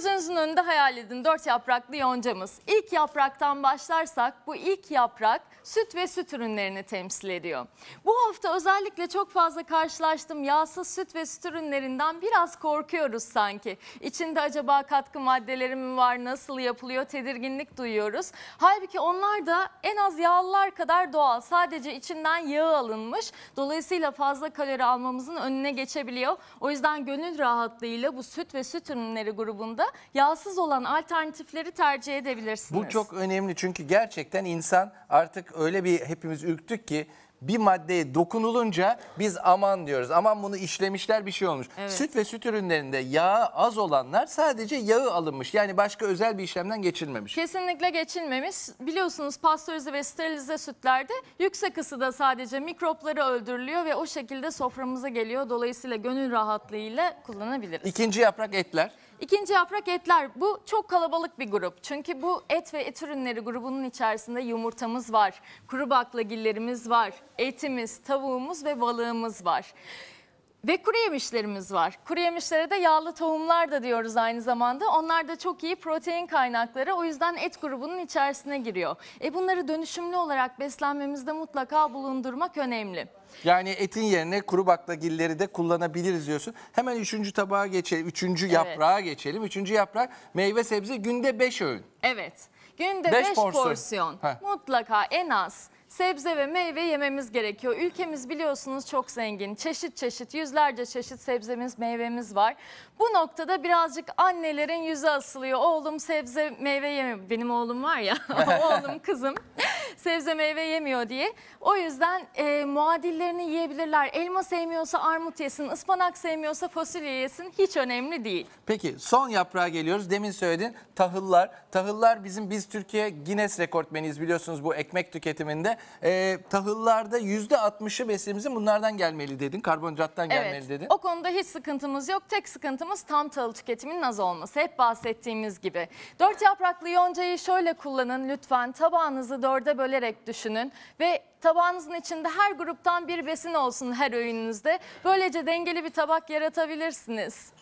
Gözünüzün önünde hayal edin dört yapraklı yoncamız. İlk yapraktan başlarsak bu ilk yaprak süt ve süt ürünlerini temsil ediyor. Bu hafta özellikle çok fazla karşılaştım yağsız süt ve süt ürünlerinden biraz korkuyoruz sanki. İçinde acaba katkı maddeleri mi var, nasıl yapılıyor tedirginlik duyuyoruz. Halbuki onlar da en az yağlılar kadar doğal. Sadece içinden yağı alınmış. Dolayısıyla fazla kalori almamızın önüne geçebiliyor. O yüzden gönül rahatlığıyla bu süt ve süt ürünleri grubunda yağsız olan alternatifleri tercih edebilirsiniz. Bu çok önemli çünkü gerçekten insan artık öyle bir hepimiz ürktük ki bir maddeye dokunulunca biz aman diyoruz. Aman bunu işlemişler bir şey olmuş. Evet. Süt ve süt ürünlerinde yağı az olanlar sadece yağı alınmış. Yani başka özel bir işlemden geçilmemiş. Kesinlikle geçilmemiş. Biliyorsunuz pastörize ve sterilize sütlerde yüksek ısıda sadece mikropları öldürülüyor ve o şekilde soframıza geliyor. Dolayısıyla gönül rahatlığıyla kullanabiliriz. İkinci yaprak etler. İkinci yaprak etler. Bu çok kalabalık bir grup. Çünkü bu et ve et ürünleri grubunun içerisinde yumurtamız var, kuru baklagillerimiz var, etimiz, tavuğumuz ve balığımız var. Ve kuru yemişlerimiz var. Kuru yemişlere de yağlı tohumlar da diyoruz aynı zamanda. Onlar da çok iyi protein kaynakları. O yüzden et grubunun içerisine giriyor. E bunları dönüşümlü olarak beslenmemizde mutlaka bulundurmak önemli. Yani etin yerine kuru baklagilleri de kullanabiliriz diyorsun. Hemen üçüncü tabağa geçelim. Üçüncü yaprağa geçelim. Üçüncü yaprak meyve sebze günde beş öğün. Evet. Günde Beş 5 porsiyon. porsiyon, Heh. mutlaka en az sebze ve meyve yememiz gerekiyor. Ülkemiz biliyorsunuz çok zengin. Çeşit çeşit, yüzlerce çeşit sebzemiz, meyvemiz var. Bu noktada birazcık annelerin yüzü asılıyor. Oğlum sebze meyve yemiyor. Benim oğlum var ya, oğlum kızım sebze meyve yemiyor diye. O yüzden e, muadillerini yiyebilirler. Elma sevmiyorsa armut yesin, ıspanak sevmiyorsa fasulye yesin. Hiç önemli değil. Peki son yaprağa geliyoruz. Demin söyledin tahıllar. Tahıllar bizim biz Türkiye Guinness rekortmeniyiz biliyorsunuz bu ekmek tüketiminde. Ee, tahıllarda %60'ı besinimizin bunlardan gelmeli dedin. Karbonhidrattan gelmeli Evet. dedin. O konuda hiç sıkıntımız yok. Tek sıkıntımız tam tahıl tüketiminin az olması. Hep bahsettiğimiz gibi. Dört yapraklı yoncayı şöyle kullanın lütfen. Tabağınızı dörde bölerek düşünün ve tabağınızın içinde her gruptan bir besin olsun her öğününüzde. Böylece dengeli bir tabak yaratabilirsiniz.